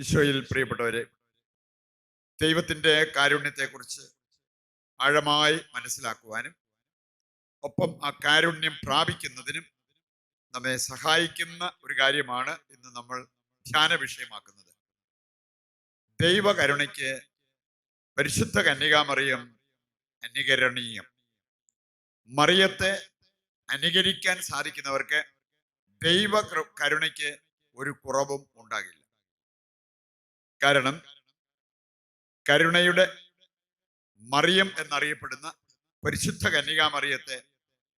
ഈശോയിൽ പ്രിയപ്പെട്ടവരെ ദൈവത്തിന്റെ കാരുണ്യത്തെക്കുറിച്ച് ആഴമായി മനസ്സിലാക്കുവാനും ഒപ്പം ആ കാരുണ്യം പ്രാപിക്കുന്നതിനും നമ്മെ സഹായിക്കുന്ന ഒരു കാര്യമാണ് ഇന്ന് നമ്മൾ ധ്യാന വിഷയമാക്കുന്നത്. ദൈവകരുണയ്ക്ക് പരിശുദ്ധ കന്യകാമറിയം അനുകരണീയം മറിയത്തെ അനുകരിക്കാൻ സാധിക്കുന്നവർക്ക് ദൈവ കരുണയ്ക്ക് ഒരു കുറവും ഉണ്ടാകില്ല. കാരണം കരുണയുടെ മറിയം എന്നറിയപ്പെടുന്ന പരിശുദ്ധ കന്യകാമറിയത്തെ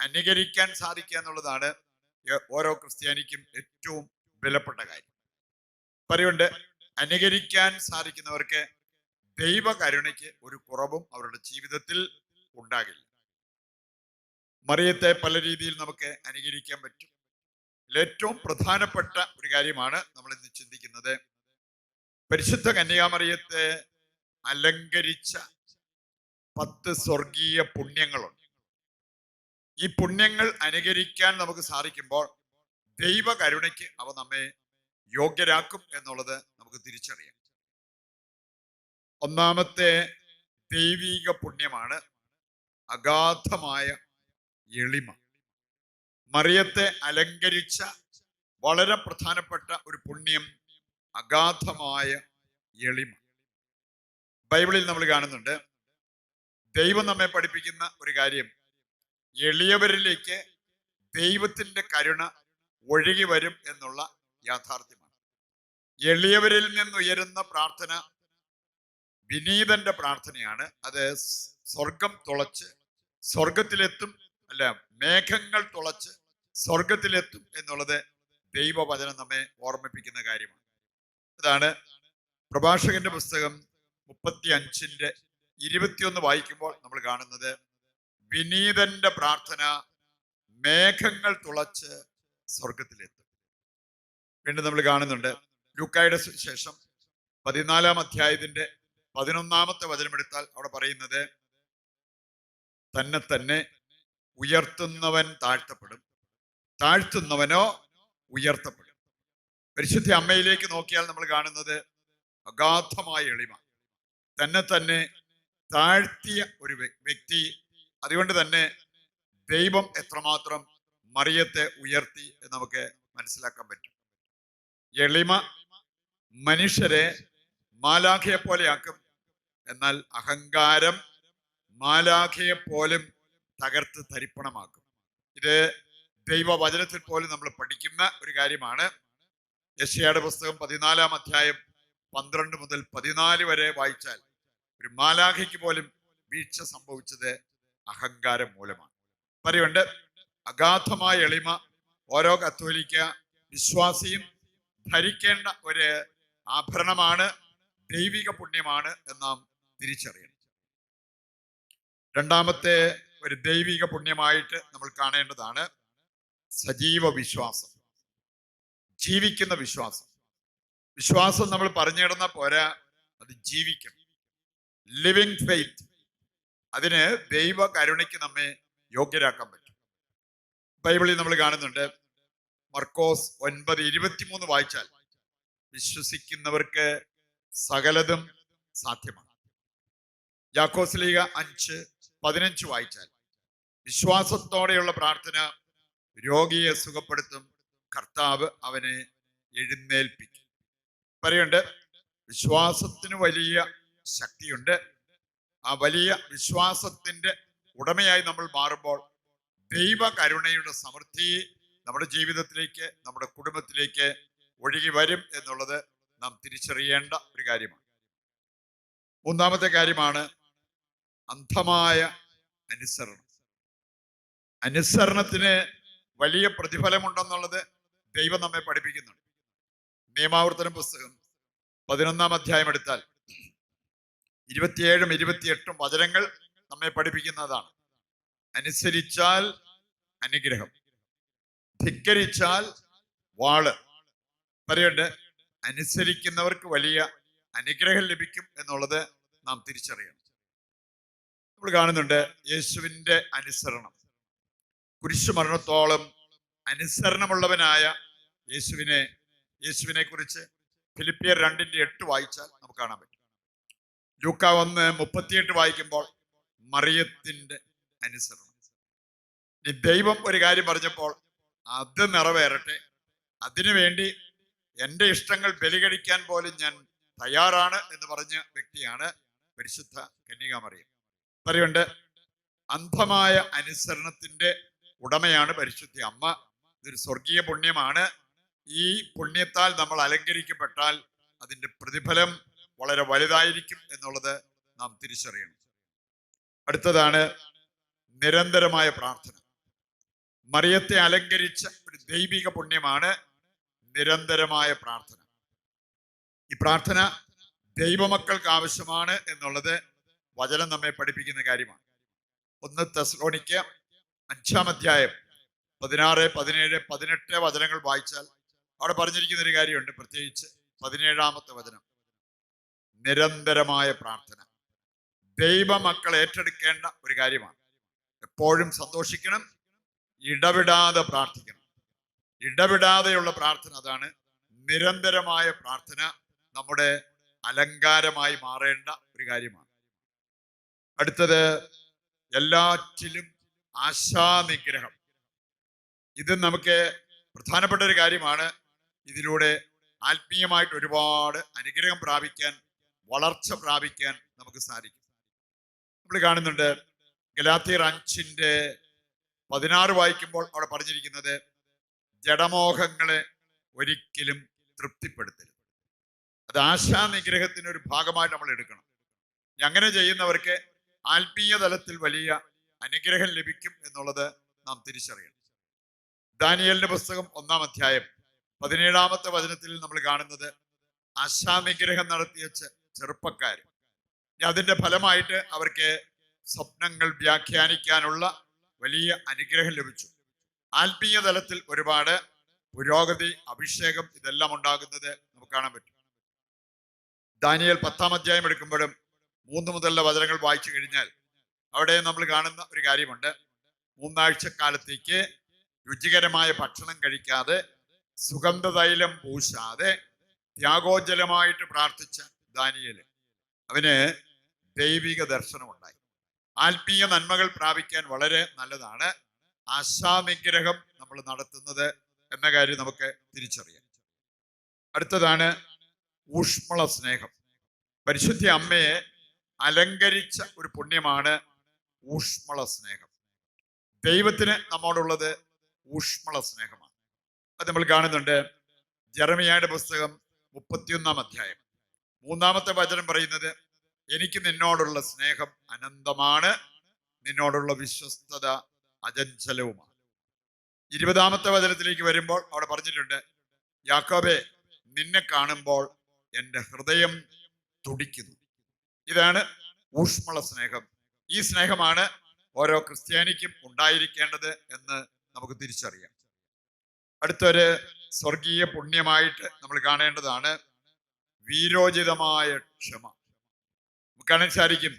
അനുകരിക്കാൻ സാധിക്കുക എന്നുള്ളതാണ് ഓരോ ക്രിസ്ത്യാനിക്കും ഏറ്റവും വിലപ്പെട്ട കാര്യം. പറയുണ്ട് അനുകരിക്കാൻ സാധിക്കുന്നവർക്ക് ദൈവകരുണയ്ക്ക് ഒരു കുറവും അവരുടെ ജീവിതത്തിൽ ഉണ്ടാകില്ല. മറിയത്തെ പല രീതിയിൽ നമുക്ക് അനുകരിക്കാൻ പറ്റും. ഏറ്റവും പ്രധാനപ്പെട്ട ഒരു കാര്യമാണ് നമ്മൾ ഇന്ന് ചിന്തിക്കുന്നത് പരിശുദ്ധ കന്യാമറിയത്തെ അലങ്കരിച്ച പത്ത് സ്വർഗീയ പുണ്യങ്ങളുണ്ട്. ഈ പുണ്യങ്ങൾ അനുകരിക്കാൻ നമുക്ക് സാധിക്കുമ്പോൾ ദൈവ കരുണയ്ക്ക് അവ നമ്മെ യോഗ്യരാക്കും എന്നുള്ളത് നമുക്ക് തിരിച്ചറിയാം. ഒന്നാമത്തെ ദൈവീക പുണ്യമാണ് അഗാധമായ എളിമ. മറിയത്തെ അലങ്കരിച്ച വളരെ പ്രധാനപ്പെട്ട ഒരു പുണ്യം അഗാധമായ എളിമ. ബൈബിളിൽ നമ്മൾ കാണുന്നുണ്ട് ദൈവം നമ്മെ പഠിപ്പിക്കുന്ന ഒരു കാര്യം എളിയവരിലേക്ക് ദൈവത്തിന്റെ കരുണ ഒഴുകി വരും എന്നുള്ള യാഥാർത്ഥ്യമാണ്. എളിയവരിൽ നിന്നുയരുന്ന പ്രാർത്ഥന വിനീതന്റെ പ്രാർത്ഥനയാണ്. അത് സ്വർഗം തുളച്ച് സ്വർഗത്തിലെത്തും അല്ല മേഘങ്ങൾ തുളച്ച് സ്വർഗത്തിലെത്തും എന്നുള്ളത് ദൈവവചനം നമ്മെ ഓർമ്മിപ്പിക്കുന്ന കാര്യമാണ്. അതാണ് പ്രഭാഷകന്റെ പുസ്തകം മുപ്പത്തി അഞ്ചിന്റെ ഇരുപത്തിയൊന്ന് വായിക്കുമ്പോൾ നമ്മൾ കാണുന്നത്. വിനീതന്റെ പ്രാർത്ഥന മേഘങ്ങൾ തുളച്ച് സ്വർഗത്തിലെത്തും വീണ്ടും നമ്മൾ കാണുന്നുണ്ട്. ലൂക്കായുടെ ശേഷം പതിനാലാം അധ്യായത്തിന്റെ പതിനൊന്നാമത്തെ വചനമെടുത്താൽ അവിടെ പറയുന്നത് തന്നെ തന്നെ ഉയർത്തുന്നവൻ താഴ്ത്തപ്പെടും. താഴ്ത്തുന്നവനോ ഉയർത്തപ്പെടും. പരിശുദ്ധ അമ്മയിലേക്ക് നോക്കിയാൽ നമ്മൾ കാണുന്നത് അഗാധമായ എളിമ. തന്നെ തന്നെ താഴ്ത്തിയ ഒരു വ്യക്തി അതുകൊണ്ട് തന്നെ ദൈവം എത്രമാത്രം മറിയത്തെ ഉയർത്തി എന്ന് നമുക്ക് മനസ്സിലാക്കാൻ പറ്റും. എളിമ മനുഷ്യരെ മാലാഖയെ പോലെയാക്കും. എന്നാൽ അഹങ്കാരം മാലാഖയെ പോലും തകർത്ത് തരിപ്പണമാക്കും. ഇത് ദൈവവചനത്തിൽ പോലും നമ്മൾ പഠിക്കുന്ന ഒരു കാര്യമാണ്. യശയുടെ പുസ്തകം പതിനാലാം അധ്യായം പന്ത്രണ്ട് മുതൽ പതിനാല് വരെ വായിച്ചാൽ ഒരു മാലാഖയ്ക്ക് പോലും വീഴ്ച സംഭവിച്ചത് അഹങ്കാരം മൂലമാണ്. പറയുണ്ട് അഗാധമായ എളിമ ഓരോ കത്തോലിക്ക വിശ്വാസിയും ധരിക്കേണ്ട ഒരു ആഭരണമാണ് ദൈവിക പുണ്യമാണ് എന്ന് നാം തിരിച്ചറിയണം. രണ്ടാമത്തെ ഒരു ദൈവിക പുണ്യമായിട്ട് നമ്മൾ കാണേണ്ടതാണ് സജീവ വിശ്വാസം. ജീവിക്കുന്ന വിശ്വാസം. വിശ്വാസം നമ്മൾ പറഞ്ഞിടുന്ന പോരാ അത് ജീവിക്കണം ലിവിങ് ഫെയ്ത്ത് അതിന് ദൈവ കരുണയ്ക്ക് നമ്മെ യോഗ്യരാക്കാൻ പറ്റും. ബൈബിളിൽ നമ്മൾ കാണുന്നുണ്ട് മർക്കോസ് ഒൻപത് ഇരുപത്തിമൂന്ന് വായിച്ചാൽ വിശ്വസിക്കുന്നവർക്ക് സകലതും സാധ്യമാണ്. യാക്കോസ് ലീഗ അഞ്ച് പതിനഞ്ച് വായിച്ചാൽ വിശ്വാസത്തോടെയുള്ള പ്രാർത്ഥന രോഗിയെ സുഖപ്പെടുത്തും കർത്താവ് അവനെ എഴുന്നേൽപ്പിക്കും. പറയുണ്ട് വിശ്വാസത്തിന് വലിയ ശക്തിയുണ്ട്. ആ വലിയ വിശ്വാസത്തിന്റെ ഉടമയായി നമ്മൾ മാറുമ്പോൾ ദൈവ കരുണയുടെ സമൃദ്ധി നമ്മുടെ ജീവിതത്തിലേക്ക് നമ്മുടെ കുടുംബത്തിലേക്ക് ഒഴുകി വരും എന്നുള്ളത് നാം തിരിച്ചറിയേണ്ട ഒരു കാര്യമാണ്. മൂന്നാമത്തെ കാര്യമാണ് അന്ധമായ അനുസരണം. അനുസരണത്തിന് വലിയ പ്രതിഫലമുണ്ടെന്നുള്ളത് ദൈവം നമ്മെ പഠിപ്പിക്കുന്നുണ്ട്. നിയമാവർത്തനം പുസ്തകം പതിനൊന്നാം അധ്യായം എടുത്താൽ ഇരുപത്തിയേഴും ഇരുപത്തിയെട്ടും വചനങ്ങൾ നമ്മെ പഠിപ്പിക്കുന്നതാണ്. അനുസരിച്ചാൽ അനുഗ്രഹം ധിക്കരിച്ചാൽ വാൾ. പറയുണ്ട് അനുസരിക്കുന്നവർക്ക് വലിയ അനുഗ്രഹം ലഭിക്കും എന്നുള്ളത് നാം തിരിച്ചറിയണം. നമ്മൾ കാണുന്നുണ്ട് യേശുവിന്റെ അനുസരണം. കുരിശുമരണത്തോളം അനുസരണമുള്ളവനായ യേശുവിനെ യേശുവിനെ കുറിച്ച് ഫിലിപ്പിയർ രണ്ടിന്റെ എട്ട് വായിച്ചാൽ നമുക്ക് കാണാൻ പറ്റും. ലൂക്ക ഒന്ന് മുപ്പത്തിയെട്ട് വായിക്കുമ്പോൾ മറിയത്തിന്റെ അനുസരണം. ദൈവം ഒരു കാര്യം പറഞ്ഞപ്പോൾ അത് നിറവേറട്ടെ. അതിനുവേണ്ടി എന്റെ ഇഷ്ടങ്ങൾ ബലികഴിക്കാൻ പോലും ഞാൻ തയ്യാറാണ് എന്ന് പറഞ്ഞ വ്യക്തിയാണ് പരിശുദ്ധ കന്യക മറിയം പറയുണ്ട് അന്ധമായ അനുസരണത്തിന്റെ ഉടമയാണ് പരിശുദ്ധി അമ്മ. ഇതൊരു സ്വർഗീയ പുണ്യമാണ്. ഈ പുണ്യത്താൽ നമ്മൾ അലങ്കരിക്കപ്പെട്ടാൽ അതിന്റെ പ്രതിഫലം വളരെ വലുതായിരിക്കും എന്നുള്ളത് നാം തിരിച്ചറിയണം. അടുത്തതാണ് നിരന്തരമായ പ്രാർത്ഥന. മറിയത്തെ അലങ്കരിച്ച ഒരു ദൈവിക പുണ്യമാണ് നിരന്തരമായ പ്രാർത്ഥന. ഈ പ്രാർത്ഥന ദൈവമക്കൾക്ക് ആവശ്യമാണ് എന്നുള്ളത് വചനം നമ്മെ പഠിപ്പിക്കുന്ന കാര്യമാണ്. ഒന്ന് തെസ്ലോണിക്ക് അഞ്ചാം അധ്യായം പതിനാറ് പതിനേഴ് പതിനെട്ട് വചനങ്ങൾ വായിച്ചാൽ അവിടെ പറഞ്ഞിരിക്കുന്ന ഒരു കാര്യമുണ്ട്. പ്രത്യേകിച്ച് പതിനേഴാമത്തെ വചനം. നിരന്തരമായ പ്രാർത്ഥന. ദൈവമക്കൾ ഏറ്റെടുക്കേണ്ട ഒരു കാര്യമാണ്. എപ്പോഴും സന്തോഷിക്കണം ഇടവിടാതെ പ്രാർത്ഥിക്കണം. ഇടവിടാതെയുള്ള പ്രാർത്ഥന അതാണ് നിരന്തരമായ പ്രാർത്ഥന നമ്മുടെ അലങ്കാരമായി മാറേണ്ട ഒരു കാര്യമാണ്. അടുത്തത് എല്ലാറ്റിലും ആശാനിഗ്രഹം. ഇത് നമുക്ക് പ്രധാനപ്പെട്ട ഒരു കാര്യമാണ്. ഇതിലൂടെ ആത്മീയമായിട്ട് ഒരുപാട് അനുഗ്രഹം പ്രാപിക്കാൻ വളർച്ച പ്രാപിക്കാൻ നമുക്ക് സാധിക്കും. നമ്മൾ കാണുന്നുണ്ട് ഗലാത്തിയർ അഞ്ചിന്റെ പതിനാറ് വായിക്കുമ്പോൾ അവിടെ പറഞ്ഞിരിക്കുന്നത് ജഡമോഹങ്ങളെ ഒരിക്കലും തൃപ്തിപ്പെടുത്തരുത്. അത് ആശാനിഗ്രഹത്തിന്റെ ഒരു ഭാഗമായിട്ട് നമ്മൾ എടുക്കണം. അങ്ങനെ ചെയ്യുന്നവർക്ക് ആത്മീയ തലത്തിൽ വലിയ അനുഗ്രഹം ലഭിക്കും എന്നുള്ളത് നാം തിരിച്ചറിയണം. ദാനിയലിന്റെ പുസ്തകം ഒന്നാം അധ്യായം പതിനേഴാമത്തെ വചനത്തിൽ നമ്മൾ കാണുന്നത് ആശാനിഗ്രഹം നടത്തിയ ചെറുപ്പക്കാർ അതിന്റെ ഫലമായിട്ട് അവർക്ക് സ്വപ്നങ്ങൾ വ്യാഖ്യാനിക്കാനുള്ള വലിയ അനുഗ്രഹം ലഭിച്ചു. ആത്മീയ തലത്തിൽ ഒരുപാട് പുരോഗതി അഭിഷേകം ഇതെല്ലാം ഉണ്ടാകുന്നത് നമുക്ക് കാണാൻ പറ്റും. ദാനിയൽ പത്താം അധ്യായം എടുക്കുമ്പോഴും മൂന്ന് മുതലുള്ള വചനങ്ങൾ വായിച്ചു കഴിഞ്ഞാൽ അവിടെ നമ്മൾ കാണുന്ന ഒരു കാര്യമുണ്ട്. മൂന്നാഴ്ചക്കാലത്തേക്ക് രുചികരമായ ഭക്ഷണം കഴിക്കാതെ സുഗന്ധതൈലം പൂശാതെ ത്യാഗോജ്ജലമായിട്ട് പ്രാർത്ഥിച്ച ദാനിയൽ. അവന് ദൈവിക ദർശനമുണ്ടായി. ആത്മീയ നന്മകൾ പ്രാപിക്കാൻ വളരെ നല്ലതാണ്. ആശാനിഗ്രഹം നമ്മൾ നടത്തുന്നത് എന്ന കാര്യം നമുക്ക് തിരിച്ചറിയാം. അടുത്തതാണ് ഊഷ്മള സ്നേഹം. പരിശുദ്ധ അമ്മയെ അലങ്കരിച്ച ഒരു പുണ്യമാണ് ഊഷ്മള സ്നേഹം. ദൈവത്തിന് നമ്മോടുള്ളത് ഊഷ്മള സ്നേഹമാണ്. അത് നമ്മൾ കാണുന്നുണ്ട്. ജെറമിയായുടെ പുസ്തകം മുപ്പത്തിയൊന്നാം അധ്യായം. മൂന്നാമത്തെ വചനം പറയുന്നത് എനിക്ക് നിന്നോടുള്ള സ്നേഹം അനന്തമാണ് നിന്നോടുള്ള വിശ്വസ്തത അജഞ്ചലവുമാണ് ഇരുപതാമത്തെ വചനത്തിലേക്ക് വരുമ്പോൾ അവിടെ പറഞ്ഞിട്ടുണ്ട് യാക്കോബെ നിന്നെ കാണുമ്പോൾ എന്റെ ഹൃദയം തുടിക്കുന്നു. ഇതാണ് ഊഷ്മള സ്നേഹം. ഈ സ്നേഹമാണ് ഓരോ ക്രിസ്ത്യാനിക്കും ഉണ്ടായിരിക്കേണ്ടത് എന്ന് നമുക്ക് തിരിച്ചറിയാം. അടുത്തൊരു സ്വർഗീയ പുണ്യമായിട്ട് നമ്മൾ കാണേണ്ടതാണ് വീരോചിതമായ ക്ഷമ. നമുക്ക് കാണാൻ സാധിക്കും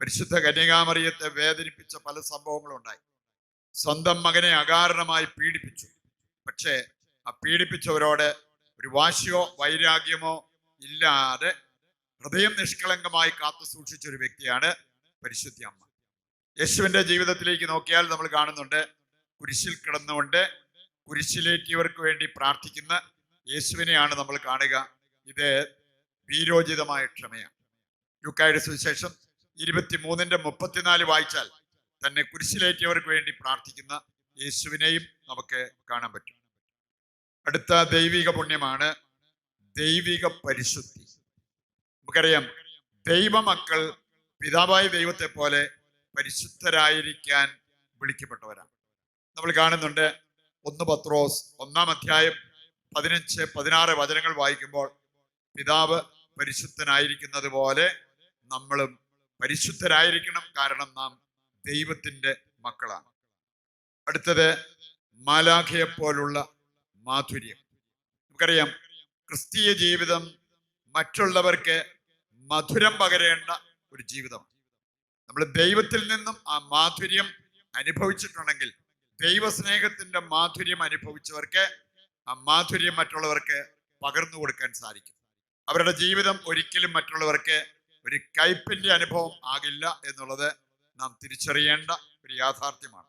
പരിശുദ്ധ കന്യകാമറിയത്തെ വേദനിപ്പിച്ച പല സംഭവങ്ങളും ഉണ്ടായി സ്വന്തം മകനെ അകാരണമായി പീഡിപ്പിച്ചു. പക്ഷേ ആ പീഡിപ്പിച്ചവരോട് ഒരു വാശിയോ വൈരാഗ്യമോ ഇല്ലാതെ ഹൃദയം നിഷ്കളങ്കമായി കാത്തു സൂക്ഷിച്ച ഒരു വ്യക്തിയാണ് പരിശുദ്ധി അമ്മ. യേശുവിന്റെ ജീവിതത്തിലേക്ക് നോക്കിയാൽ നമ്മൾ കാണുന്നുണ്ട് കുരിശിൽ കിടന്നുകൊണ്ട് കുരിശിലേറ്റിയവർക്ക് വേണ്ടി പ്രാർത്ഥിക്കുന്ന യേശുവിനെയാണ് നമ്മൾ കാണുക. ഇത് വീരോചിതമായ ക്ഷമയാണ്. യുക്കായുടെ സുവിശേഷം ഇരുപത്തിമൂന്നിന്റെ മുപ്പത്തിനാല് വായിച്ചാൽ തന്നെ കുരിശിലേറ്റിയവർക്ക് വേണ്ടി പ്രാർത്ഥിക്കുന്ന യേശുവിനെയും നമുക്ക് കാണാൻ പറ്റും. അടുത്ത ദൈവിക പുണ്യമാണ് ദൈവിക പരിശുദ്ധി. നമുക്കറിയാം ദൈവമക്കൾ പിതാവായ ദൈവത്തെ പോലെ പരിശുദ്ധരായിരിക്കാൻ വിളിക്കപ്പെട്ടവരാണ്. നമ്മൾ കാണുന്നുണ്ട് ഒന്ന് പത്രോസ് ഒന്നാം അധ്യായം പതിനഞ്ച് പതിനാറ് വചനങ്ങൾ വായിക്കുമ്പോൾ പിതാവ് പരിശുദ്ധനായിരിക്കുന്നത് പോലെ നമ്മളും പരിശുദ്ധരായിരിക്കണം കാരണം നാം ദൈവത്തിന്റെ മക്കളാണ്. അടുത്തത് മാലാഖയെ പോലുള്ള മാധുര്യം. നമുക്കറിയാം ക്രിസ്തീയ ജീവിതം മറ്റുള്ളവർക്ക് മധുരം പകരേണ്ട ഒരു ജീവിതമാണ്. നമ്മൾ ദൈവത്തിൽ നിന്നും ആ മാധുര്യം അനുഭവിച്ചിട്ടുണ്ടെങ്കിൽ ദൈവസ്നേഹത്തിന്റെ മാധുര്യം അനുഭവിച്ചവർക്ക് ആ മാധുര്യം മറ്റുള്ളവർക്ക് പകർന്നു കൊടുക്കാൻ സാധിക്കും. അവരുടെ ജീവിതം ഒരിക്കലും മറ്റുള്ളവർക്ക് ഒരു കയ്പിന്റെ അനുഭവം ആകില്ല എന്നുള്ളത് നാം തിരിച്ചറിയേണ്ട ഒരു യാഥാർത്ഥ്യമാണ്.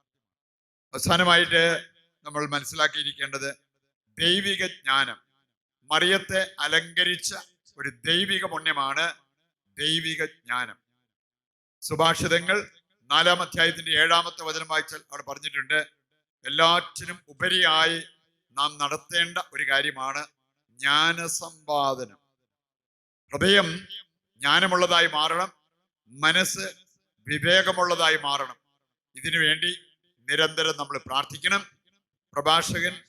അവസാനമായിട്ട് നമ്മൾ മനസ്സിലാക്കിയിരിക്കേണ്ടത് ദൈവിക ജ്ഞാനം മറിയത്തെ അലങ്കരിച്ച ഒരു ദൈവിക പുണ്യമാണ് ദൈവിക ജ്ഞാനം. സുഭാഷിതങ്ങൾ നാലാം അധ്യായത്തിന്റെ ഏഴാമത്തെ വചനം വായിച്ചാൽ അവിടെ പറഞ്ഞിട്ടുണ്ട് എല്ലാറ്റിനും ഉപരിയായി നാം നടത്തേണ്ട ഒരു കാര്യമാണ് ജ്ഞാനസമ്പാദനം. ഹൃദയം ജ്ഞാനമുള്ളതായി മാറണം മനസ്സ് വിവേകമുള്ളതായി മാറണം. ഇതിനു വേണ്ടി നിരന്തരം നമ്മൾ പ്രാർത്ഥിക്കണം. പ്രഭാഷകൻ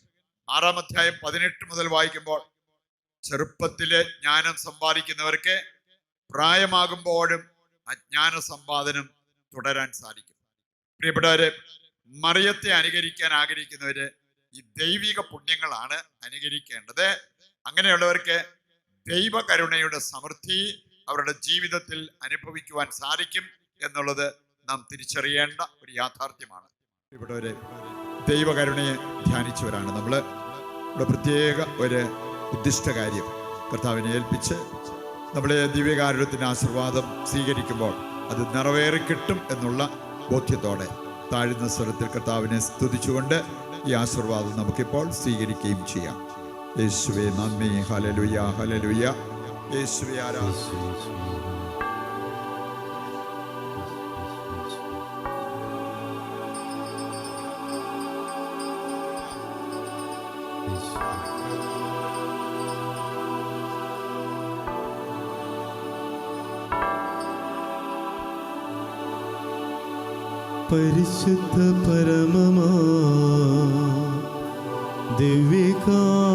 ആറാം അധ്യായം പതിനെട്ട് മുതൽ വായിക്കുമ്പോൾ ചെറുപ്പത്തിലെ ജ്ഞാനം സമ്പാദിക്കുന്നവർക്ക് പ്രായമാകുമ്പോഴും അജ്ഞാന സമ്പാദനം തുടരാൻ സാധിക്കും. പ്രിയപ്പെട്ടവരെ മറിയത്തെ അനുകരിക്കാൻ ആഗ്രഹിക്കുന്നവര് ഈ ദൈവിക പുണ്യങ്ങളാണ് അനുകരിക്കേണ്ടത്. അങ്ങനെയുള്ളവർക്ക് ദൈവകരുണയുടെ സമൃദ്ധി അവരുടെ ജീവിതത്തിൽ അനുഭവിക്കുവാൻ സാധിക്കും എന്നുള്ളത് നാം തിരിച്ചറിയേണ്ട ഒരു യാഥാർത്ഥ്യമാണ്. ഇവിടെ ഒരു ദൈവകരുണയെ ധ്യാനിച്ചവരാണ് നമ്മൾ ഇവിടെ പ്രത്യേക ഒരു ഉദ്ദിഷ്ട കാര്യം കർത്താവിനെ ഏൽപ്പിച്ച് നമ്മളെ ദിവ്യകാരുണ്യത്തിന്റെ ആശീർവാദം സ്വീകരിക്കുമ്പോൾ അത് നിറവേറി കിട്ടും എന്നുള്ള ബോധ്യത്തോടെ താഴ്ന്ന സ്വരത്തിൽ കർത്താവിനെ സ്തുതിച്ചുകൊണ്ട് ഈ ആശീർവാദം നമുക്കിപ്പോൾ സ്വീകരിക്കുകയും ചെയ്യാം. യേശുവെ നന്ദി. ഹലലുയ ഹലലുയ യേശുവെ ആരാധന. പരിശുദ്ധ പരമമാ. ദിവ്യകാരുണ്യമേ